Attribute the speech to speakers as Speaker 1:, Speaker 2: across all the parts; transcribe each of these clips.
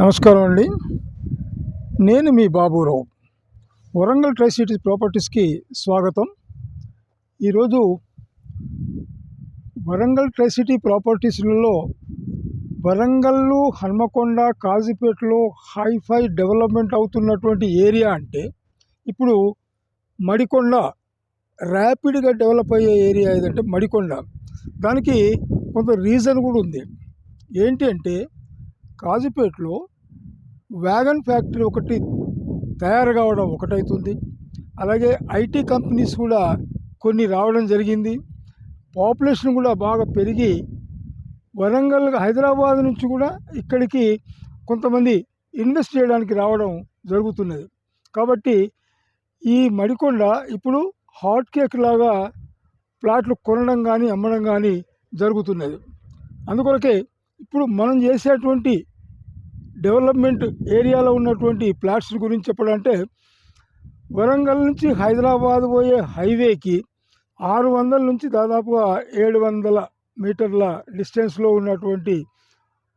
Speaker 1: నమస్కారం అండి. నేను మీ బాబురావు. వరంగల్ ట్రై సిటీస్ ప్రాపర్టీస్కి స్వాగతం. ఈరోజు వరంగల్ ట్రై సిటీ ప్రాపర్టీస్లలో వరంగల్లు హన్మకొండ కాజీపేటలో హైఫై డెవలప్మెంట్ అవుతున్నటువంటి ఏరియా అంటే ఇప్పుడు మడికొండ ర్యాపిడ్గా డెవలప్ అయ్యే ఏరియా ఏదంటే మడికొండ. దానికి కొంత రీజన్ కూడా ఉంది. ఏంటి అంటే కాజీపేటలో వ్యాగన్ ఫ్యాక్టరీ ఒకటి తయారు కావడం ఒకటవుతుంది అలాగే ఐటీ కంపెనీస్ కూడా కొన్ని రావడం జరిగింది. పాపులేషన్ కూడా బాగా పెరిగి వరంగల్ హైదరాబాద్ నుంచి కూడా ఇక్కడికి కొంతమంది ఇన్వెస్ట్ చేయడానికి రావడం జరుగుతున్నది. కాబట్టి ఈ మడికొండ ఇప్పుడు హాట్ కేక్ లాగా ప్లాట్లు కొనడం కానీ అమ్మడం కానీ జరుగుతున్నది. అందుకొరకే ఇప్పుడు మనం చేసేటువంటి డెవలప్మెంట్ ఏరియాలో ఉన్నటువంటి ప్లాట్స్ గురించి చెప్పాలంటే వరంగల్ నుంచి హైదరాబాద్ పోయే హైవేకి ఆరు వందల నుంచి దాదాపుగా ఏడు వందల మీటర్ల డిస్టెన్స్లో ఉన్నటువంటి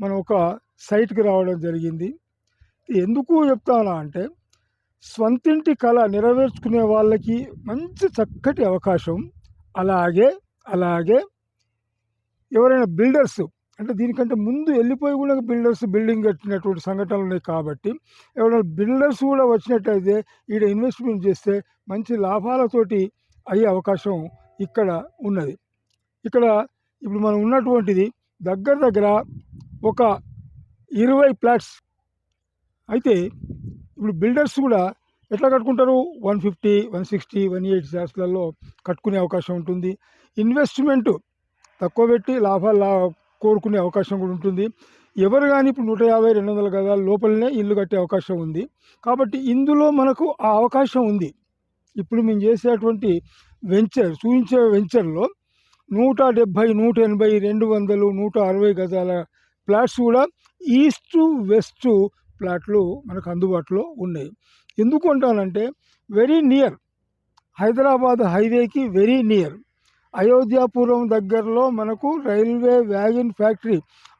Speaker 1: మనం ఒక సైట్కి రావడం జరిగింది. ఎందుకు చెప్తానా అంటే స్వంతింటి కళ నెరవేర్చుకునే వాళ్ళకి మంచి చక్కటి అవకాశం. అలాగే అలాగే ఎవరైనా బిల్డర్స్ అంటే దీనికంటే ముందు వెళ్ళిపోయి కూడా బిల్డర్స్ బిల్డింగ్ కట్టినటువంటి సంఘటనలు ఉన్నాయి కాబట్టి ఎవరైనా బిల్డర్స్ కూడా వచ్చినట్టయితే ఈడ ఇన్వెస్ట్మెంట్ చేస్తే మంచి లాభాలతోటి అయ్యే అవకాశం ఇక్కడ ఉన్నది. ఇక్కడ ఇప్పుడు మనం ఉన్నటువంటిది దగ్గర దగ్గర ఒక ఇరవై ప్లాట్స్ అయితే ఇప్పుడు బిల్డర్స్ కూడా ఎట్లా కట్టుకుంటారు? One fifty one sixty one eighty శాస్త్రాల్లో కట్టుకునే అవకాశం ఉంటుంది. ఇన్వెస్ట్మెంట్ తక్కువ పెట్టి లాభాలు కోరుకునే అవకాశం కూడా ఉంటుంది. ఎవరు కానీ ఇప్పుడు నూట యాభై రెండు వందల గదాల లోపలనే ఇల్లు కట్టే అవకాశం ఉంది. కాబట్టి ఇందులో మనకు ఆ అవకాశం ఉంది. ఇప్పుడు మేము చేసేటువంటి వెంచర్ చూపించే వెంచర్లో నూట డెబ్భై నూట ఎనభై రెండు వందలు నూట అరవై గజాల ప్లాట్స్ కూడా ఈస్ట్ వెస్ట్ ప్లాట్లు మనకు అందుబాటులో ఉన్నాయి. ఎందుకు అంటానంటే వెరీ నియర్. హైదరాబాద్ హైవేకి వెరీ నియర్. అయోధ్యాపురం దగ్గరలో మనకు రైల్వే వ్యాగన్ ఫ్యాక్టరీ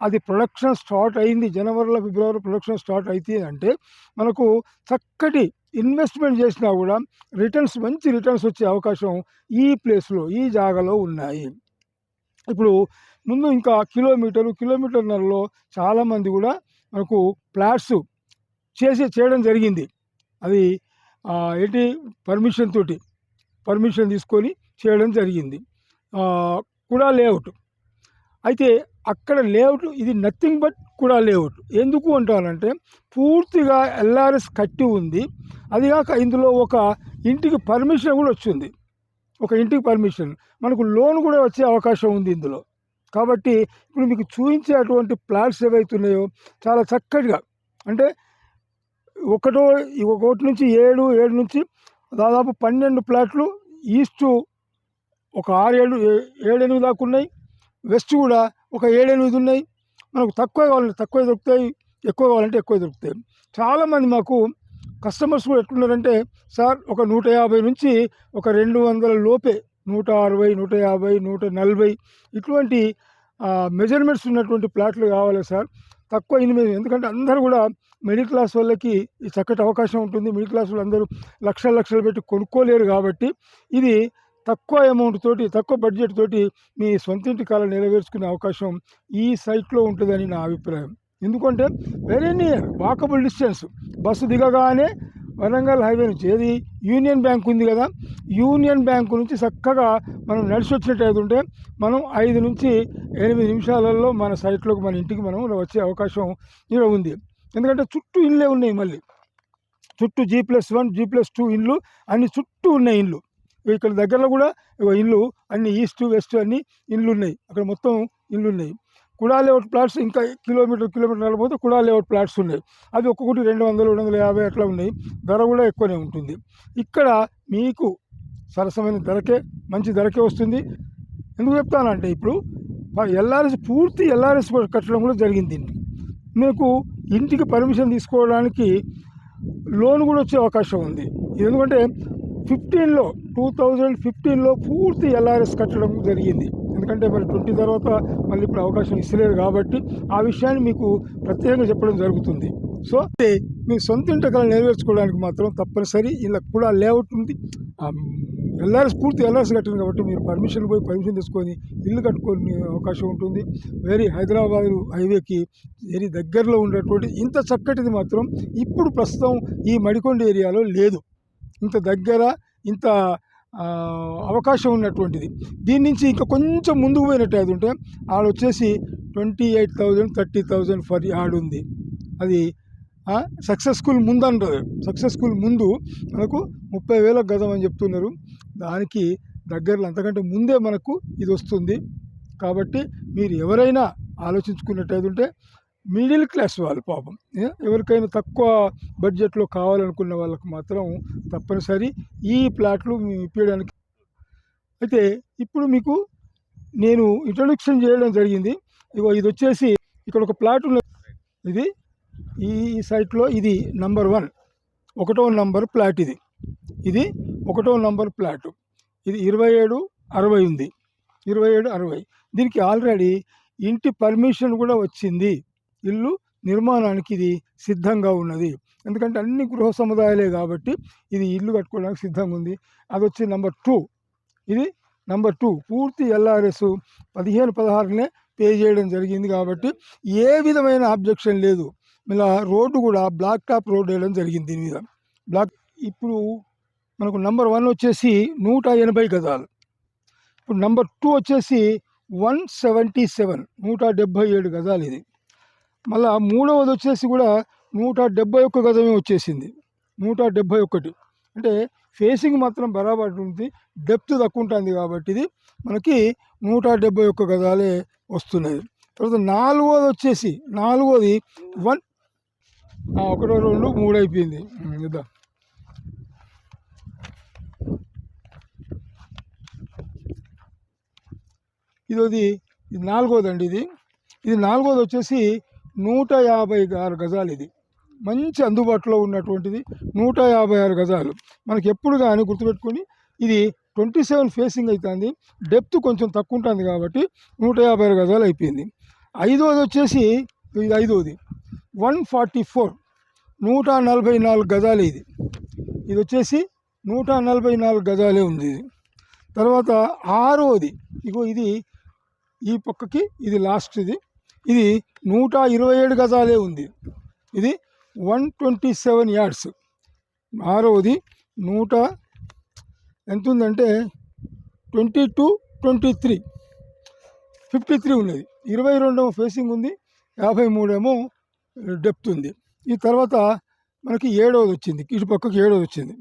Speaker 1: అది ప్రొడక్షన్ స్టార్ట్ అయింది జనవరిలో ఫిబ్రవరి ప్రొడక్షన్ స్టార్ట్ అయితే అంటే మనకు చక్కటి ఇన్వెస్ట్మెంట్ చేసినా కూడా రిటర్న్స్ మంచి రిటర్న్స్ వచ్చే అవకాశం ఈ ప్లేస్లో ఈ జాగాలో ఉన్నాయి. ఇప్పుడు ముందు ఇంకా కిలోమీటరు కిలోమీటర్లలో చాలామంది కూడా మనకు ప్లాట్స్ చేసి చేయడం జరిగింది. అది ఏంటి పర్మిషన్ తోటి పర్మిషన్ తీసుకొని చేయడం జరిగింది. కూడా లేఅవుట్. అయితే అక్కడ లేఅవుట్ ఇది నథింగ్ బట్ కూడా లేఅవుట్. ఎందుకు అంటానంటే పూర్తిగా ఎల్ఆర్ఎస్ కట్టి ఉంది. అది కాక ఇందులో ఒక ఇంటికి పర్మిషన్ కూడా వచ్చింది. ఒక ఇంటికి పర్మిషన్ మనకు లోన్ కూడా వచ్చే అవకాశం ఉంది ఇందులో. కాబట్టి ఇప్పుడు మీకు చూపించేటువంటి ప్లాట్స్ ఏవైతున్నాయో చాలా చక్కటిగా. అంటే ఒకటో ఒకటి నుంచి ఏడు ఏడు నుంచి దాదాపు పన్నెండు ప్లాట్లు ఈస్ట్ ఒక ఆరు ఏడు ఏ- దాకా ఉన్నాయి. వెస్ట్ కూడా ఒక ఏడెనిమిది ఉన్నాయి. మనకు తక్కువ కావాలంటే తక్కువ దొరుకుతాయి. ఎక్కువ కావాలంటే ఎక్కువ దొరుకుతాయి. చాలామంది మాకు కస్టమర్స్ కూడా ఎట్లున్నారంటే సార్ ఒక నూట యాభై నుంచి ఒక రెండు వందల లోపే నూట అరవై నూట యాభై నూట నలభై ఇటువంటి మెజర్మెంట్స్ ఉన్నటువంటి ప్లాట్లు కావాలి సార్. తక్కువ ఎనిమిది ఎందుకంటే అందరూ కూడా మిడిల్ క్లాస్ వాళ్ళకి ఈ చక్కటి అవకాశం ఉంటుంది. మిడిల్ క్లాస్ వాళ్ళు అందరూ లక్షలు లక్షలు పెట్టి కొనుక్కోలేరు కాబట్టి ఇది తక్కువ అమౌంట్ తోటి తక్కువ బడ్జెట్ తోటి మీ సొంతింటి కాలం నెరవేర్చుకునే అవకాశం ఈ సైట్లో ఉంటుందని నా అభిప్రాయం. ఎందుకంటే very near walkable distance bus దిగగానే వరంగల్ హైవే నుంచి ఏది? యూనియన్ బ్యాంక్ ఉంది కదా? యూనియన్ బ్యాంకు నుంచి చక్కగా మనం నడిచి వచ్చినట్టు ఉంటే మనం ఐదు నుంచి ఎనిమిది నిమిషాలలో మన సైట్లోకి మన ఇంటికి మనం వచ్చే అవకాశం ఇక్కడ ఉంది. ఎందుకంటే చుట్టూ ఇళ్ళే ఉన్నాయి మళ్ళీ. చుట్టూ G plus one G plus two ఇల్లు అన్ని చుట్టూ ఉన్నాయి ఇల్లు ఇక్కడ దగ్గరలో కూడా ఇల్లు అన్ని ఈస్ట్ వెస్ట్ అన్ని ఇల్లు ఉన్నాయి అక్కడ మొత్తం ఇల్లు ఉన్నాయి కుడా లేఅవుట్ ప్లాట్స్ ఇంకా కిలోమీటర్ కిలోమీటర్ నలబోతే కుడా లేఅవుట్ ప్లాట్స్ ఉన్నాయి. అవి ఒక్కొక్కటి రెండు వందలు రెండు వందల యాభై అట్లా ఉన్నాయి. ధర కూడా ఎక్కువనే ఉంటుంది. ఇక్కడ మీకు సరసమైన ధరకే మంచి ధరకే వస్తుంది. ఎందుకు చెప్తానంటే ఇప్పుడు ఎల్ఆర్ఎస్ పూర్తి ఎల్ఆర్ఎస్ కట్టడం కూడా జరిగింది మీకు ఇంటికి పర్మిషన్ తీసుకోవడానికి లోన్ కూడా వచ్చే అవకాశం ఉంది. ఎందుకంటే ఫిఫ్టీన్లో టూ థౌజండ్ ఫిఫ్టీన్లో పూర్తి ఎల్ఆర్ఎస్ కట్టడం జరిగింది. ఎందుకంటే మరి ట్వంటీ తర్వాత మళ్ళీ ఇప్పుడు అవకాశం ఇస్తలేరు కాబట్టి ఆ విషయాన్ని మీకు ప్రత్యేకంగా చెప్పడం జరుగుతుంది. సో అంటే మీ సొంత ఇంటి కళ నెరవేర్చుకోవడానికి మాత్రం తప్పనిసరి ఇలా కూడా లేఅవుట్ ఉంది. ఎల్ఆర్ఎస్ పూర్తి ఎల్ఆర్ఎస్ కట్టింది కాబట్టి మీరు పర్మిషన్ పోయి పర్మిషన్ తీసుకొని ఇల్లు కట్టుకునే అవకాశం ఉంటుంది. వెరీ హైదరాబాద్ హైవేకి వెరీ దగ్గరలో ఉండేటువంటి ఇంత చక్కటిది మాత్రం ఇప్పుడు ప్రస్తుతం ఈ మడికొండ ఏరియాలో లేదు. ఇంత దగ్గర ఇంత అవకాశం ఉన్నటువంటిది. దీని నుంచి ఇంకా కొంచెం ముందుకు పోయినట్టు అది ఉంటే ఆడ వచ్చేసి twenty eight thousand thirty thousand for yard ఉంది. అది సక్సెస్ఫుల్ ముందు అంటారు సక్సెస్ఫుల్ ముందు మనకు ముప్పై వేల గజం అని చెప్తున్నారు. దానికి దగ్గరలో అంతకంటే ముందే మనకు ఇది వస్తుంది. కాబట్టి మీరు ఎవరైనా ఆలోచించుకున్నట్టయితే ఉంటే మిడిల్ క్లాస్ వాళ్ళు పాపం. ఎవరికైనా తక్కువ బడ్జెట్లో కావాలనుకున్న వాళ్ళకు మాత్రం తప్పనిసరి ఈ ప్లాట్లు మేము ఇప్పించడానికి అయితే ఇప్పుడు మీకు నేను ఇంట్రొడక్షన్ చేయడం జరిగింది. ఇగో ఇది వచ్చేసి ఇక్కడ ఒక ప్లాట్ ఉన్నది. ఇది ఈ సైట్లో ఇది నంబర్ వన్. ఒకటో నంబర్ ప్లాట్ ఇది. ఇది ఒకటో నంబర్ ప్లాట్. ఇది ఇరవై ఏడు అరవై ఉంది. ఇరవై ఏడు అరవై. దీనికి ఆల్రెడీ ఇంటి పర్మిషన్ కూడా వచ్చింది. ఇల్లు నిర్మాణానికి ఇది సిద్ధంగా ఉన్నది. ఎందుకంటే అన్ని గృహ సముదాయాలే కాబట్టి ఇది ఇల్లు కట్టుకోవడానికి సిద్ధంగా ఉంది. అది వచ్చి నెంబర్ టూ. ఇది నెంబర్ టూ. పూర్తి ఎల్ఆర్ఎస్ పదిహేను పదహారునే పే చేయడం జరిగింది కాబట్టి ఏ విధమైన ఆబ్జెక్షన్ లేదు. ఇలా రోడ్డు కూడా బ్లాక్ టాప్ రోడ్ వేయడం జరిగింది దీని మీద. బ్లాక్ ఇప్పుడు మనకు నంబర్ వన్ వచ్చేసి నూట ఎనభై గజాలు. ఇప్పుడు నంబర్ టూ వచ్చేసి వన్ సెవెంటీ సెవెన్. నూట డెబ్భై ఏడు గజాలు ఇది. మళ్ళా మూడవది వచ్చేసి కూడా నూట డెబ్బై ఒక్క గజమే వచ్చేసింది. నూట డెబ్బై ఒకటి అంటే ఫేసింగ్ మాత్రం బరాబర్ ఉంది డెప్త్ తక్కువ ఉంటుంది కాబట్టి ఇది మనకి నూట డెబ్బై ఒక్క గజాలే వస్తున్నది తర్వాత నాలుగోది వచ్చేసి నాలుగోది వన్ ఆ, ఒకటో రెండు మూడు అయిపోయింది. ఉమ్, ఇద్దాం. ఇదోది ఇది నాలుగోది అండి ఇది. ఇది నాలుగోది వచ్చేసి నూట యాభై ఆరు గజాలు ఇది. మంచి అందుబాటులో ఉన్నటువంటిది నూట యాభై ఆరు గజాలు. మనకి ఎప్పుడు కానీ గుర్తుపెట్టుకొని ఇది ట్వంటీ సెవెన్ ఫేసింగ్ అవుతుంది డెప్త్ కొంచెం తక్కువ ఉంటుంది కాబట్టి నూట యాభై ఆరు గజాలు అయిపోయింది. ఐదోది వచ్చేసి ఇది ఐదోది. One forty four. నూట నలభై నాలుగు గజాలు ఇది. ఇది వచ్చేసి నూట నలభై నాలుగు గజాలే ఉంది ఇది. తర్వాత ఆరోది. ఇగో ఇది ఈ పక్కకి ఇది లాస్ట్ ఇది ఇది నూట ఇరవై ఏడు గజాలే ఉంది. ఇది వన్ ట్వంటీ సెవెన్ యార్డ్స్. ఆరవది నూట ఎంత ఉందంటే twenty two twenty three. Fifty three ఉన్నది. ఇరవై రెండేమో ఫేసింగ్ ఉంది. యాభై మూడేమో డెప్త్ ఉంది. ఈ తర్వాత మనకి ఏడవది వచ్చింది. ఇటు పక్కకి ఏడవది వచ్చింది.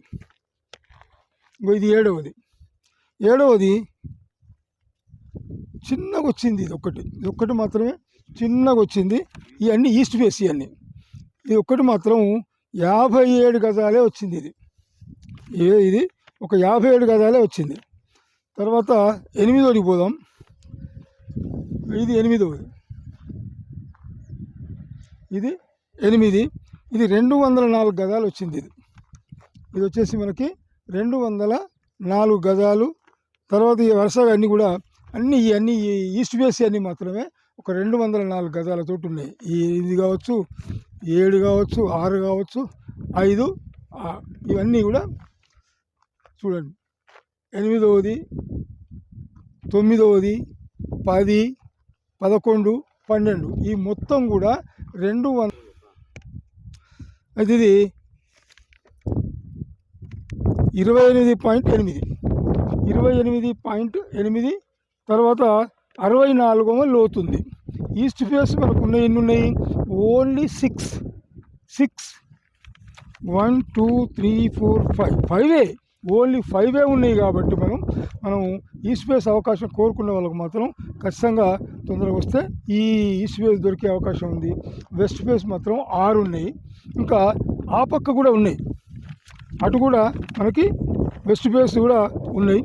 Speaker 1: ఇంకో ఇది ఏడవది. ఏడవది చిన్నగా వచ్చింది ఇది ఒక్కటి. ఇది ఒక్కటి మాత్రమే చిన్నగా వచ్చింది ఇవన్నీ ఈస్ట్ ఫేస్ ఇవన్నీ ఇది ఒక్కటి మాత్రం యాభై ఏడు గజాలే వచ్చింది ఇది. ఇది ఒక యాభై ఏడు గజాలే వచ్చింది. తర్వాత ఎనిమిదోడికి పోదాం. ఇది ఎనిమిదవది ఇది ఎనిమిది. ఇది రెండు వందల నాలుగు గజాలు వచ్చింది ఇది. ఇది వచ్చేసి మనకి రెండు వందల నాలుగు గజాలు. తర్వాత ఈ వరుసగా అన్నీ కూడా అన్నీ ఇవన్నీ ఈ ఈస్ట్ ఫేస్ అన్నీ మాత్రమే. ఒక రెండు వందల నాలుగు గజాలతో ఉన్నాయి ఇది కావచ్చు ఏడు కావచ్చు ఆరు కావచ్చు ఐదు ఇవన్నీ కూడా చూడండి. ఎనిమిదవది తొమ్మిదవది పది పదకొండు పన్నెండు. ఈ మొత్తం కూడా రెండు వంద అది ఇది ఇరవై ఎనిమిది పాయింట్ ఎనిమిది. ఇరవై ఎనిమిది పాయింట్ ఎనిమిది తర్వాత అరవై నాలుగవ లోతుంది. ఈస్ట్ ఫేస్ మనకు ఉన్నాయి ఎన్ని ఉన్నాయి only six. Six. One two three four five. ఫైవే. Only ఫైవే ఉన్నాయి కాబట్టి మనం మనం ఈస్ట్ ఫేస్ అవకాశం కోరుకున్న వాళ్ళకు మాత్రం ఖచ్చితంగా తొందరగా వస్తే ఈ ఈస్ట్ ఫేస్ దొరికే అవకాశం ఉంది. వెస్ట్ ఫేస్ మాత్రం ఆరు ఉన్నాయి. ఇంకా ఆ పక్క కూడా ఉన్నాయి. అటు కూడా మనకి వెస్ట్ ఫేస్ కూడా ఉన్నాయి.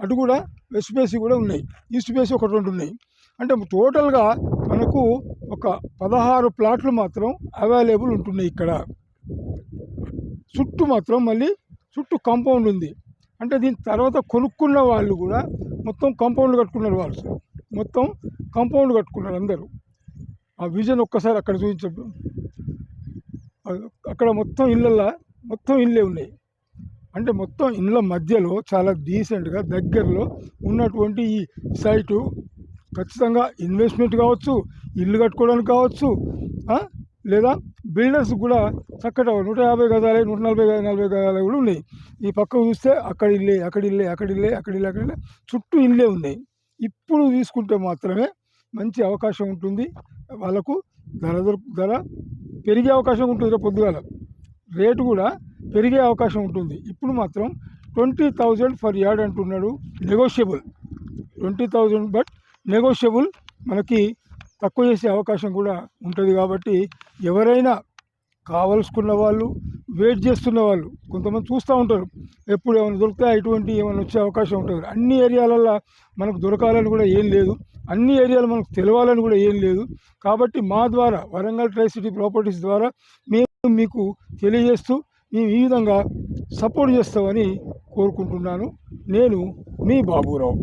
Speaker 1: అటు కూడా వెస్ట్ ఫేస్ కూడా ఉన్నాయి. ఈస్ట్ ఫేస్ ఒకటి రెండు ఉన్నాయి. అంటే టోటల్గా మనకు ఒక పదహారు ప్లాట్లు మాత్రం అవైలబుల్ ఉంటున్నాయి ఇక్కడ. చుట్టూ మాత్రం మళ్ళీ చుట్టూ కాంపౌండ్ ఉంది. అంటే దీని తర్వాత కొనుక్కున్న వాళ్ళు కూడా మొత్తం కాంపౌండ్ కట్టుకున్నారు వాళ్ళు. మొత్తం కాంపౌండ్ కట్టుకున్నారు అందరూ. ఆ విజన్ ఒక్కసారి అక్కడ చూపించప్పుడు అక్కడ మొత్తం ఇళ్ళల్లో మొత్తం ఇళ్ళే ఉన్నాయి. అంటే మొత్తం ఇళ్ళ మధ్యలో చాలా డీసెంట్గా దగ్గరలో ఉన్నటువంటి ఈ సైటు ఖచ్చితంగా ఇన్వెస్ట్మెంట్ కావచ్చు ఇల్లు కట్టుకోవడానికి కావచ్చు లేదా బిల్డర్స్ కూడా చక్కగా నూట యాభై గజాలే నూట నలభై నలభై గదాలు కూడా ఉన్నాయి. ఈ పక్క చూస్తే అక్కడ ఇల్లే అక్కడ ఇల్లే అక్కడ ఇల్లే అక్కడ ఇల్లే అక్కడ ఇల్లే చుట్టూ ఇల్లే ఉన్నాయి. ఇప్పుడు తీసుకుంటే మాత్రమే మంచి అవకాశం ఉంటుంది. వాళ్ళకు ధర ధర పెరిగే అవకాశం ఉంటుంది పొద్దుగాల. రేటు కూడా పెరిగే అవకాశం ఉంటుంది. ఇప్పుడు మాత్రం ట్వంటీ థౌజండ్ ఫర్ యార్డ్ అంటున్నాడు negotiable twenty thousand but negotiable మనకి తక్కువ చేసే అవకాశం కూడా ఉంటుంది కాబట్టి ఎవరైనా కావలసుకున్న వాళ్ళు వెయిట్ చేస్తున్న వాళ్ళు కొంతమంది చూస్తూ ఉంటారు. ఎప్పుడు ఏమైనా దొరికితే ఇటువంటి ఏమైనా వచ్చే అవకాశం ఉంటుంది. అన్ని ఏరియాలల్లో మనకు దొరకాలని కూడా ఏం లేదు. అన్ని ఏరియాలు మనకు తెలవాలని కూడా ఏం లేదు. కాబట్టి మా ద్వారా వరంగల్ ట్రై సిటీ ప్రాపర్టీస్ ద్వారా మేము మీకు తెలియజేస్తూ మేము ఈ విధంగా సపోర్ట్ చేస్తామని కోరుకుంటున్నాను. నేను మీ బాబురావు.